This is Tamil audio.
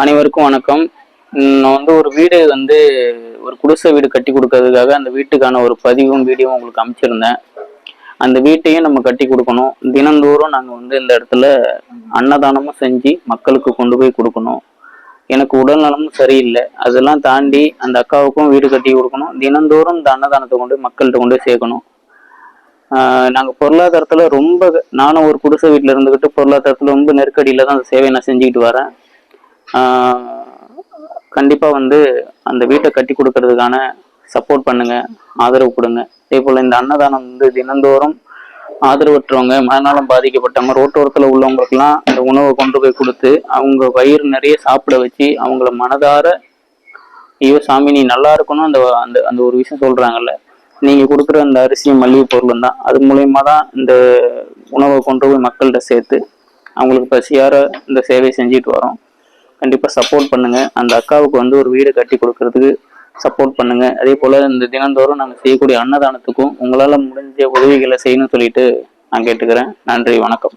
அனைவருக்கும் வணக்கம். நான் வந்து ஒரு வீடு வந்து ஒரு குடிசை வீடு கட்டி கொடுக்கறதுக்காக அந்த வீட்டுக்கான ஒரு பதிவும் வீடியோவும் உங்களுக்கு அமைச்சிருந்தேன். அந்த வீட்டையும் நம்ம கட்டி கொடுக்கணும். தினந்தோறும் நாங்கள் வந்து இந்த இடத்துல அன்னதானமும் செஞ்சு மக்களுக்கு கொண்டு போய் கொடுக்கணும். எனக்கு உடல் நலமும் சரியில்லை. அதெல்லாம் தாண்டி அந்த அக்காவுக்கும் வீடு கட்டி கொடுக்கணும். தினந்தோறும் இந்த அன்னதானத்தை கொண்டு மக்கள்கிட்ட கொண்டு போய் சேர்க்கணும். நாங்கள் பொருளாதாரத்தில் ரொம்ப நானும் ஒரு குடிசை வீட்டில் இருந்துக்கிட்டு பொருளாதாரத்தில் ரொம்ப நெருக்கடியில் தான் அந்த சேவையை நான் செஞ்சுக்கிட்டு வரேன். கண்டிப்பாக வந்து அந்த வீட்டை கட்டி கொடுக்கறதுக்கான சப்போர்ட் பண்ணுங்க ஆதரவு கொடுங்க. அதே போல் இந்த அன்னதானம் வந்து தினந்தோறும் ஆதரவற்றவங்க மனநலம் பாதிக்கப்பட்டவங்க ரோட்டோரத்தில் உள்ளவங்களுக்கெல்லாம் இந்த உணவை கொண்டு போய் கொடுத்து அவங்க வயிறு நிறைய சாப்பிட வச்சு அவங்கள மனதார ஐயோ சாமி நீ நல்லா இருக்கணும் அந்த அந்த அந்த ஒரு விஷயம் சொல்கிறாங்கல்ல நீங்கள் கொடுக்குற அந்த அரிசியும் மல்லிகை பொருளும் தான். அது மூலயமா தான் இந்த உணவை கொண்டு போய் மக்கள்கிட்ட சேர்த்து அவங்களுக்கு பசியார இந்த சேவை செஞ்சுட்டு வரோம். கண்டிப்பாக சப்போர்ட் பண்ணுங்கள் அந்த அக்காவுக்கு வந்து ஒரு வீடு கட்டி கொடுக்கறதுக்கு சப்போர்ட் பண்ணுங்கள் அதே போல் இந்த தினந்தோறும் நாங்கள் செய்யக்கூடிய அன்னதானத்துக்கும் உங்களால் முடிஞ்ச உதவிகளை செய்யணும்னு சொல்லிட்டு நான் கேட்டுக்கிறேன். நன்றி வணக்கம்.